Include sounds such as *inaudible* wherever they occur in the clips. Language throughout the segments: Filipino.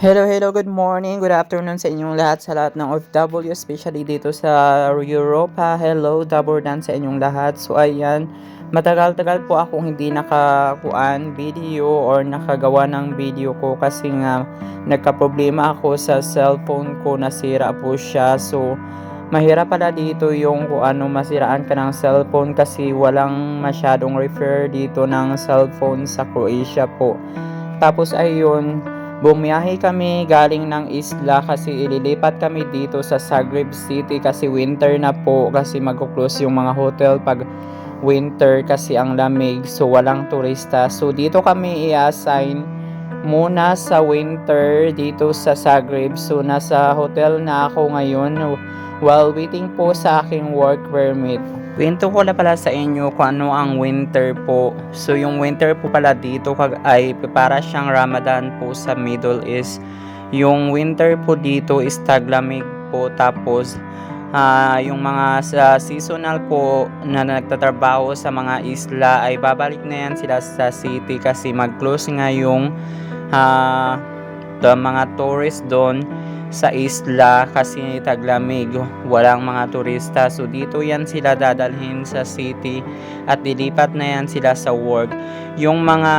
Hello, hello, good morning, good afternoon sa inyong lahat, sa lahat ng OFW, especially dito sa Europa. Hello, dabordan sa inyong lahat. So, ayan, matagal-tagal po akong hindi nakakuan video or nakagawa ng video ko kasi nga nagka-problema ako sa cellphone ko, nasira po siya. So, mahirap pala dito yung kung ano masiraan ka ng cellphone kasi walang masyadong refer dito ng cellphone sa Croatia po. Tapos ayun, bumiyahe kami galing ng isla kasi ililipat kami dito sa Zagreb City kasi winter na po kasi magkuklose yung mga hotel pag winter kasi ang lamig so walang turista. So dito kami i-assign muna sa winter dito sa Zagreb. So nasa hotel na ako ngayon while waiting po sa aking work permit. Kwento ko na pala sa inyo kung ano ang winter po. So yung winter po pala dito ay para siyang Ramadan po sa Middle East. Yung winter po dito is taglamig po tapos ah, yung mga sa seasonal po na nagtatrabaho sa mga isla ay babalik na yan sila sa city kasi mag-close nga yung the mga tourist doon sa isla kasi taglamig, walang mga turista. So dito yan sila dadalhin sa city at dilipat na yan sila sa work. Yung mga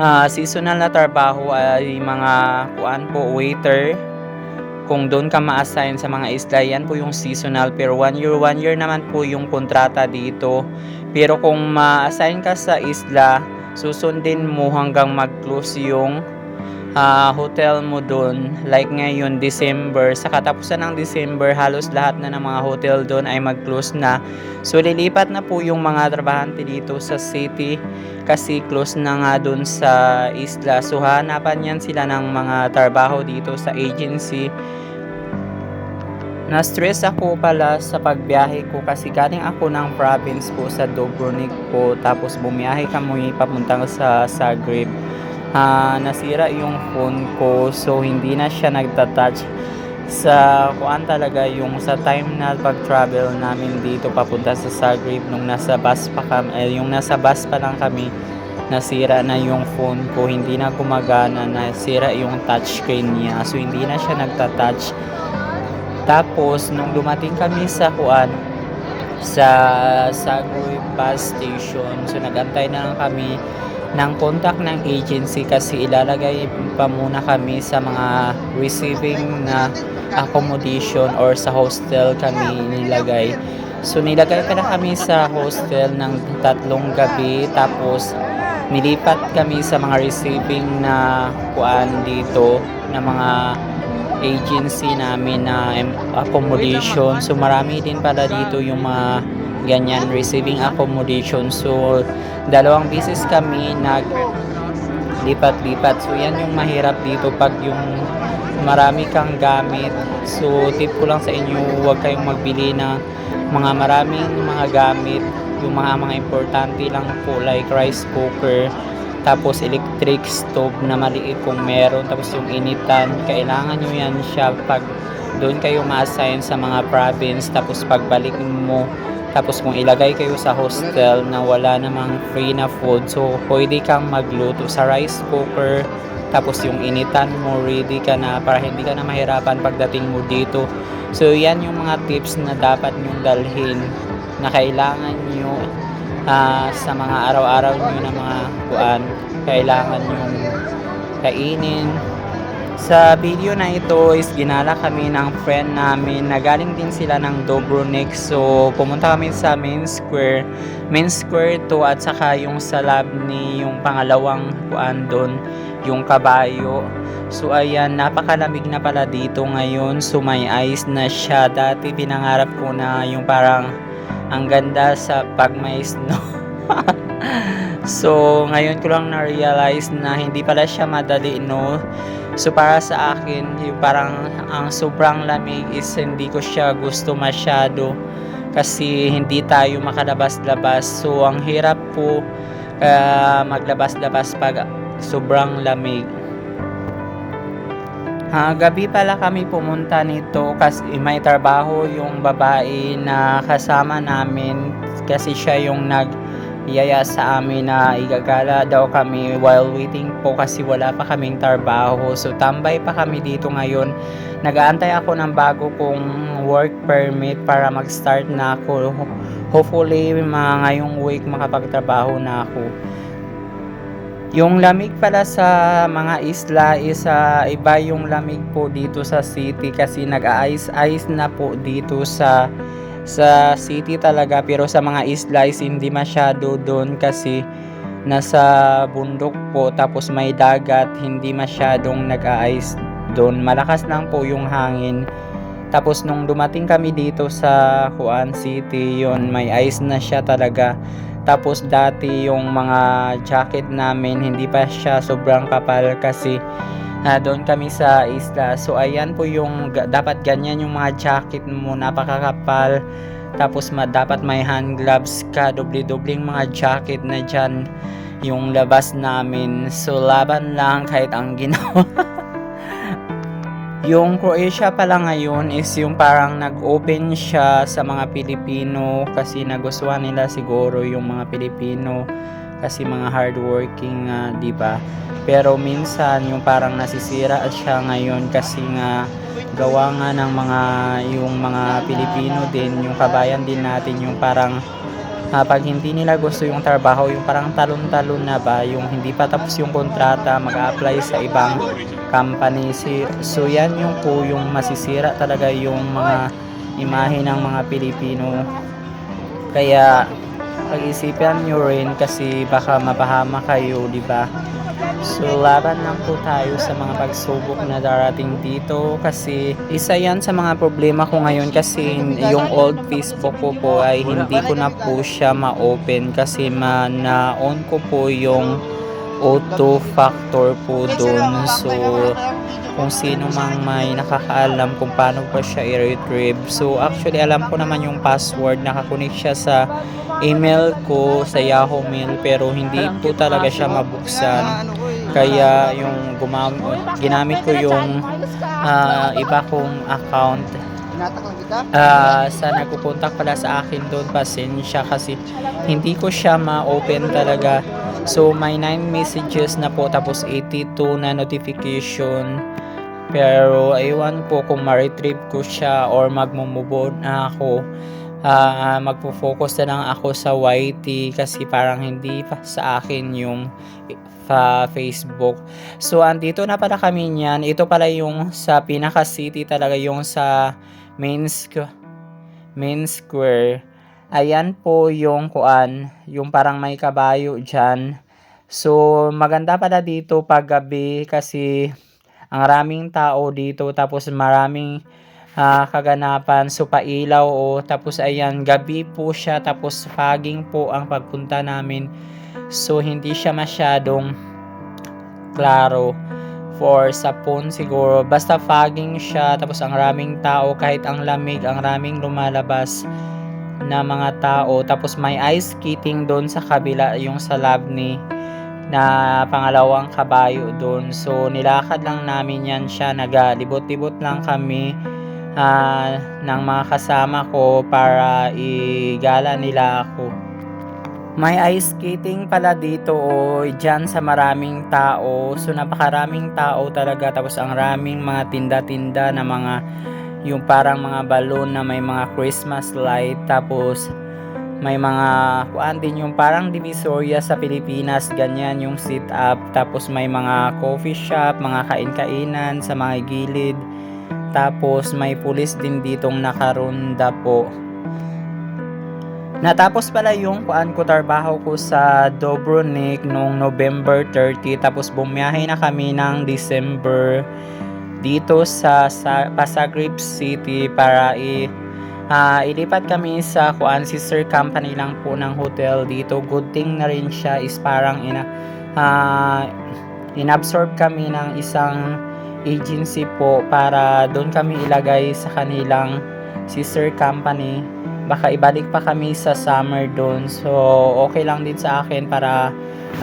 ah, seasonal na trabaho ay mga kuan po waiter kung doon ka ma-assign sa mga isla, yan po yung seasonal. Pero one year, one year naman po yung kontrata dito. Pero kung ma-assign ka sa isla, susundin mo hanggang mag-close yung ah, hotel mo doon. Like ngayon, December. Sa katapusan ng December, halos lahat na ng mga hotel doon ay mag-close na. So, lilipat na po yung mga trabahante dito sa city kasi close na nga doon sa isla. So, hanapan yan sila ng mga trabaho dito sa agency. Na-stress ako pala sa pagbiyahe ko kasi galing ako ng province po sa Dubrovnik po tapos bumiyahe kami papunta sa Zagreb. Ah, nasira yung phone ko so hindi na siya nagta-touch. Sa kuan talaga yung sa time na pag-travel namin dito papunta sa Zagreb nung nasa bus pa kami, eh, yung nasa bus pa lang kami nasira na yung phone ko. Hindi na gumagana nasira yung touchscreen niya. So hindi na siya nagta-touch. Tapos, nung dumating kami sa Kuan, sa Sagoy Bus Station, so nagantay na lang kami ng contact ng agency kasi ilalagay pa muna kami sa mga receiving na accommodation or sa hostel kami nilagay. So nilagay pa na kami sa hostel ng tatlong gabi tapos nilipat kami sa mga receiving na kuan dito na mga agency namin na accommodation. So marami din pala dito yung mga ganyan receiving accommodation. So dalawang beses kami nag lipat-lipat. So yan yung mahirap dito pag yung marami kang gamit. So tip ko lang sa inyo, huwag kayong magbili ng mga maraming mga gamit. Yung mga mga importante lang po like rice cooker, tapos electric stove na maliit kung meron tapos yung initan kailangan nyo yan siya pag doon kayo ma-assign sa mga province tapos pagbalik mo tapos kung ilagay kayo sa hostel na wala namang free na food so pwede kang magluto sa rice cooker. Tapos yung initan mo ready ka na para hindi ka na mahirapan pagdating mo dito. So yan yung mga tips na dapat nyong dalhin na kailangan nyo ah, sa mga araw-araw nyo na mga kuan. Kailangan yung kainin sa video na ito is ginala kami ng friend namin na galing din sila ng Dobronik. So pumunta kami sa main square. Main square to at saka yung sa Labni yung pangalawang kuan doon yung kabayo. So ayan napakalamig na pala dito ngayon. So may ice na siya. Dati pinangarap ko na yung parang ang ganda sa pag may snow. *laughs* so, ngayon ko lang na-realize na hindi pala siya madali, no? So, para sa akin, yung parang ang sobrang lamig is hindi ko siya gusto masyado kasi hindi tayo makalabas-labas. So, ang hirap po ah, maglabas-labas pag sobrang lamig. Ah, gabi pala kami pumunta nito kasi may trabaho yung babae na kasama namin kasi siya yung nag yaya sa amin na igagala daw kami while waiting po kasi wala pa kaming trabaho. So tambay pa kami dito ngayon. Nagaantay ako ng bago kong work permit para mag-start na ako. Hopefully mga ngayong week makapagtrabaho na ako. Yung lamig pala sa mga isla is ah, iba yung lamig po dito sa city kasi nag-ice-ice na po dito sa sa city talaga pero sa mga isla is hindi masyado doon kasi nasa bundok po tapos may dagat hindi masyadong nag-ice doon. Malakas lang po yung hangin. Tapos nung dumating kami dito sa Juan City yon may ice na siya talaga. Tapos dati yung mga jacket namin hindi pa siya sobrang kapal kasi ah, doon kami sa isla. So ayan po yung dapat ganyan yung mga jacket mo napakakapal. Tapos ma, dapat may hand gloves ka, doble-dobling mga jacket na dyan yung labas namin. So laban lang kahit ang ginawa. *laughs* Yung Croatia pala ngayon is yung parang nag-open siya sa mga Pilipino kasi nagustuhan nila siguro yung mga Pilipino kasi mga hardworking nga, 'di ba? Pero minsan yung parang nasisira siya ngayon kasi nga gawa nga ng mga yung mga Pilipino din, yung kabayan din natin yung parang ah, pag hindi nila gusto yung trabaho, yung parang talon-talon na ba, yung hindi pa tapos yung kontrata, mag-apply sa ibang company. So yan yung po yung masisira talaga yung mga imahe ng mga Pilipino. Kaya pag-isipan nyo rin kasi baka mapahama kayo, di ba? So laban lang po tayo sa mga pagsubok na darating dito kasi isa yan sa mga problema ko ngayon kasi yung old Facebook ko po ay hindi ko na po siya ma-open kasi ma na-on ko po yung auto factor po doon. So, kung sino mang may nakakaalam kung paano pa siya i-retrieve. So, actually, alam ko naman yung password. Nakakunik siya sa email ko, sa Yahoo Mail, pero hindi po talaga siya mabuksan. Kaya, yung gumam- ginamit ko yung ah, iba kong account Tinatak lang kita. Ah, sa nagpupunta pala sa akin doon pasensya kasi hindi ko siya ma-open talaga. So may 9 messages na po tapos 82 na notification. Pero aywan po kung ma-retrieve ko siya or magmumove on na ako. Ah, magpo-focus na lang ako sa YT kasi parang hindi pa sa akin yung sa Facebook. So andito na pala kami niyan. Ito pala yung sa pinaka city talaga yung sa main squ- main square. Ayan po yung kuan, yung parang may kabayo dyan. So, maganda pala dito pag gabi kasi ang raming tao dito tapos maraming ah, kaganapan. So, pailaw o tapos ayan, gabi po siya tapos fogging po ang pagpunta namin. So, hindi siya masyadong klaro for sapon siguro. Basta fogging siya, tapos ang raming tao, kahit ang lamig, ang raming lumalabas na mga tao. Tapos may ice skating doon sa kabila, yung sa Labni na pangalawang kabayo doon. So, nilakad lang namin yan siya. Nagalibot-libot lang kami ah, ng mga kasama ko para igala nila ako. May ice skating pala dito o dyan sa maraming tao. So napakaraming tao talaga. Tapos ang raming mga tinda-tinda na mga yung parang mga balon na may mga Christmas light. Tapos may mga kuan din yung parang divisoria sa Pilipinas. Ganyan yung sit up. Tapos may mga coffee shop, mga kain-kainan sa mga gilid. Tapos may pulis din ditong nakaronda po. Natapos pala yung kuan ko trabaho ko sa Dobronik noong November 30 tapos bumiyahe na kami ng December dito sa, sa Pasagrip City para i ah, ilipat kami sa kuan sister company lang po ng hotel dito. Good thing na rin siya is parang ina ah, inabsorb kami ng isang agency po para doon kami ilagay sa kanilang sister company baka ibalik pa kami sa summer doon. So, okay lang din sa akin para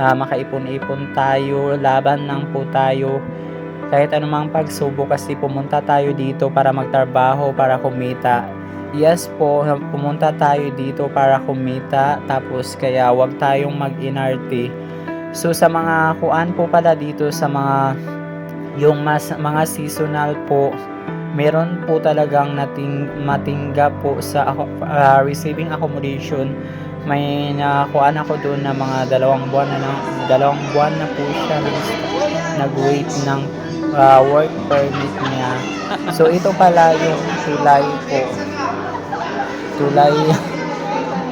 ah, makaipon-ipon tayo, laban lang po tayo. Kahit anumang pagsubok kasi pumunta tayo dito para magtrabaho, para kumita. yes po, pumunta tayo dito para kumita tapos kaya wag tayong mag-inarte. So sa mga kuan po pala dito sa mga yung mas mga seasonal po meron po talagang nating matingga po sa ah, receiving accommodation. May nakuan ako doon na mga dalawang buwan na dalawang buwan na po siya nag- nag-wait ng ah, work permit niya. So ito pala yung tulay po. Tulay.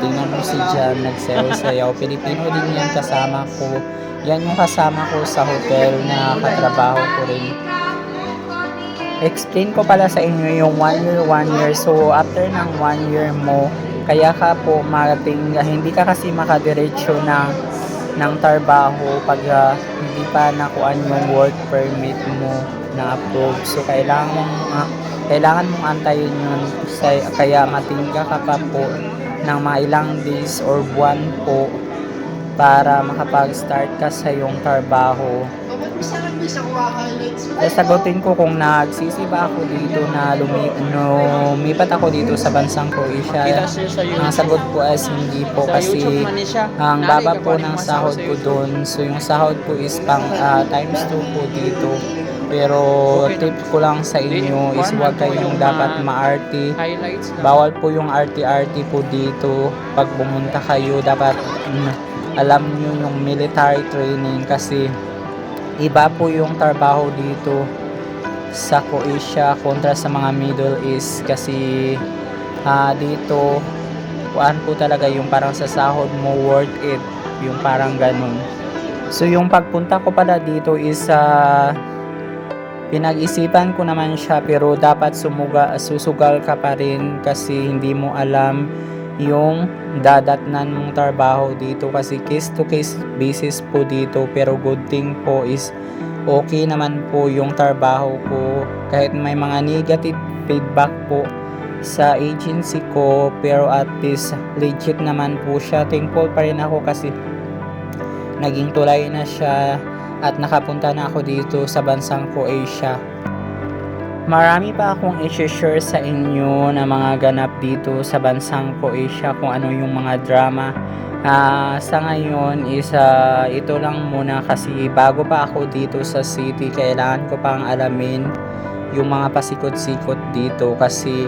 Tingnan mo si Jan nagsayaw-sayaw Pilipino din yan kasama ko. Yan yung kasama ko sa hotel na katrabaho ko rin explain ko pala sa inyo yung one year, one year. So, after ng one year mo, kaya ka po marating, hindi ka kasi makadiretso ng, ng trabaho pag ah, hindi pa nakuan yung work permit mo na approve. So, kailangan mong, ah, kailangan mong antayin yun. Sa- Kaya matingga ka pa po ng mga ilang days or buwan po para makapag-start ka sa iyong trabaho. Sasagutin ko kung nagsisiba ako dito na lumi, no, lumipat ako dito sa bansang Croatia. Ang sagot po ay hindi po kasi ang baba po ng sahod sa ko doon. So yung sahod po is pang ah, times 2 po dito. Pero tip ko lang sa inyo is huwag kayong dapat lang. Bawal po yung RT-RT po dito. Pag bumunta kayo, dapat mm, alam nyo yung military training kasi iba po yung trabaho dito sa Croatia kontra sa mga Middle East kasi ah, dito kuan po talaga yung parang sa sahod mo worth it yung parang ganun. So yung pagpunta ko pala dito is ah, pinag-isipan ko naman siya pero dapat sumuga, susugal ka pa rin kasi hindi mo alam yung dadatnan mong trabaho dito kasi case to case basis po dito. Pero good thing po is okay naman po yung trabaho ko. Kahit may mga negative feedback po sa agency ko pero at least legit naman po siya. Thankful pa rin ako kasi naging tulay na siya at nakapunta na ako dito sa bansang Croatia Marami pa akong i-share sa inyo na mga ganap dito sa bansang Croatia kung ano yung mga drama. Ah, sa ngayon is ah, ito lang muna kasi bago pa ako dito sa city kailangan ko pang alamin yung mga pasikot-sikot dito kasi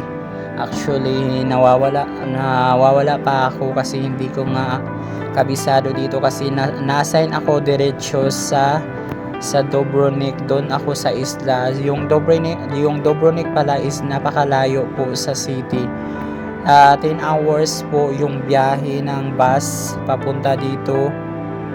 actually nawawala nawawala pa ako kasi hindi ko nga kabisado dito kasi na, na-assign ako diretso sa sa Dobronik doon ako sa isla. Yung Dobronik yung Dobronik pala is napakalayo po sa city. Ah, 10 hours po yung biyahe ng bus papunta dito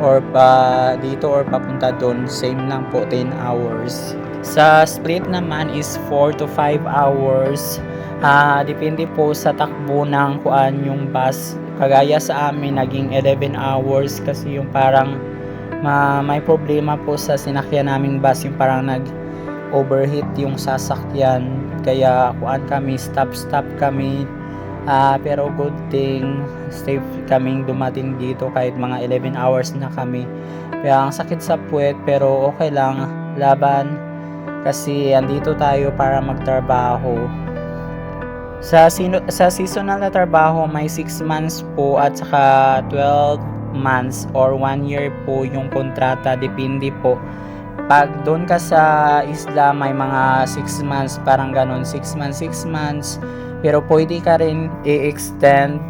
or pa dito or papunta doon. Same lang po 10 hours. Sa split naman is 4 to 5 hours. Ah, depende po sa takbo ng kuan yung bus. Kagaya sa amin naging 11 hours kasi yung parang ma may problema po sa sinakyan naming bus yung parang nag overheat yung sasakyan. Kaya kuan kami stop stop kami. Ah, pero good thing safe kaming dumating dito kahit mga 11 hours na kami. Kaya ang sakit sa puwet pero okay lang laban. Kasi andito tayo para magtrabaho. Sa, sino, sa seasonal na trabaho may 6 months po at saka 12 months or 1 year po yung kontrata depende po. Pag doon ka sa isla may mga 6 months parang ganun 6 months 6 months. Pero pwede ka rin i-extend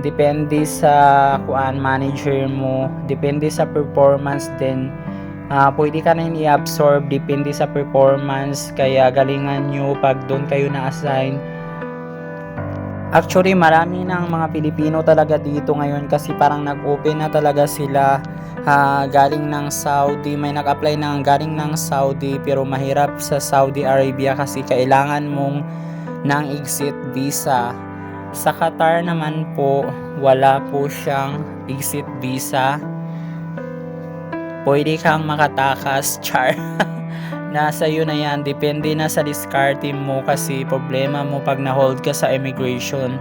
depende sa kuan manager mo depende sa performance din. Ah, pwede ka rin i-absorb depende sa performance. Kaya galingan nyo pag doon kayo na-assign Actually, marami ng mga Pilipino talaga dito ngayon kasi parang nag-open na talaga sila ah, galing ng Saudi. May nag-apply ng galing ng Saudi pero mahirap sa Saudi Arabia kasi kailangan mong ng exit visa. Sa Qatar naman po, wala po siyang exit visa. Pwede kang makatakas, *laughs* char. Nasa iyo na yan. Depende na sa diskarte mo kasi problema mo pag na-hold ka sa immigration.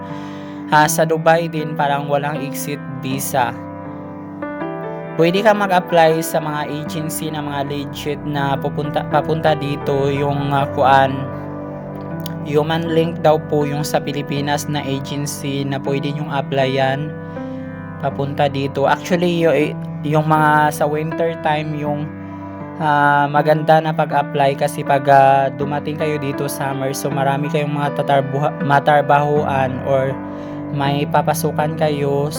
Ha, sa Dubai din parang walang exit visa. Pwede ka mag-apply sa mga agency na mga legit na pupunta, papunta dito yung uh, kuan Human Link daw po yung sa Pilipinas na agency na pwede nyong applyan papunta dito. Actually, y- yung mga sa winter time yung ah, maganda na pag-apply kasi pag ah, dumating kayo dito summer so marami kayong mga tatarbuha, matarbahuan or may papasukan kayo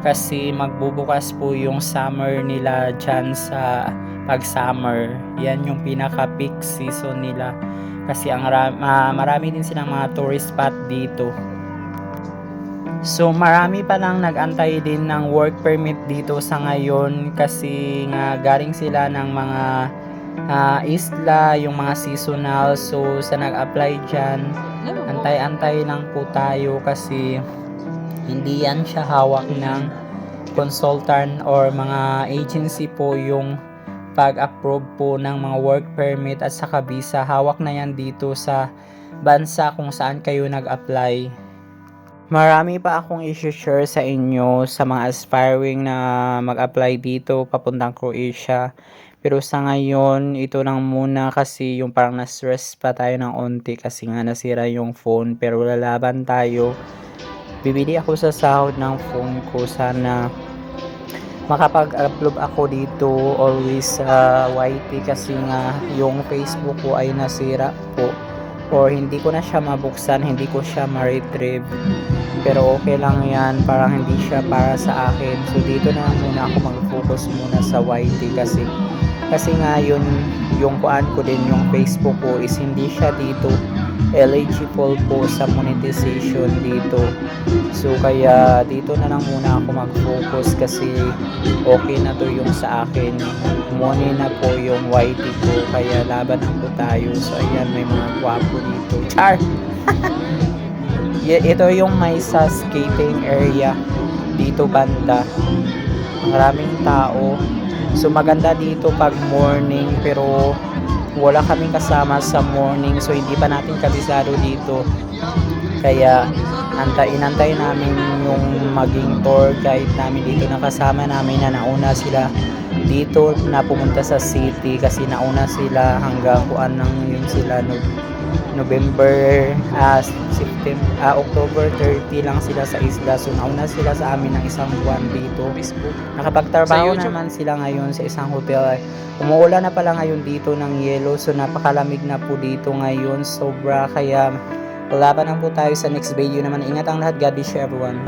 kasi magbubukas po yung summer nila dyan sa pag summer. Yan yung pinaka peak season nila kasi ang ah, marami din silang mga tourist spot dito So marami pa lang nagantay din ng work permit dito sa ngayon kasi nga galing sila ng mga ah, isla, yung mga seasonal. So sa nag-apply dyan, antay-antay lang po tayo kasi hindi yan siya hawak ng consultant or mga agency po yung pag-approve po ng mga work permit at saka visa. Hawak na yan dito sa bansa kung saan kayo nag-apply. Marami pa akong i-share sa inyo sa mga aspiring na mag-apply dito papuntang Croatia. Pero sa ngayon, ito lang muna kasi yung parang na-stress pa tayo ng onti kasi nga nasira yung phone. Pero lalaban tayo. Bibili ako sa sahod ng phone ko. Sana makapag-upload ako dito always sa YT kasi nga yung Facebook ko ay nasira po or hindi ko na siya mabuksan, hindi ko siya ma-retrieve pero okay lang yan. Parang hindi siya para sa akin. So dito na muna ako mag-focus muna sa YT kasi kasi nga yun yung kuan ko din yung Facebook ko is hindi siya dito eligible po sa monetization dito. So kaya dito na lang muna ako mag-focus kasi okay na to yung sa akin. Money na po yung YT ko kaya laban po tayo. So ayan may mga gwapo dito. Char *laughs* ito yung may sa skating area dito banda. Maraming tao. So maganda dito pag morning pero wala kaming kasama sa morning. So hindi pa natin kabisado dito. Kaya antay inantay namin yung maging tour guide namin dito. Nakasama namin na nauna sila dito na pumunta sa city kasi nauna sila hanggang kuan nang yun sila no, November ah September ah, October 30 lang sila sa isla so nauna sila sa amin ng isang buwan dito. Facebook. nakapagtrabaho naman sila ngayon sa isang hotel. Umuulan na pala ngayon dito ng yelo so napakalamig na po dito ngayon. Sobra kaya laban lang po tayo sa next video naman. Ingat ang lahat. God bless you everyone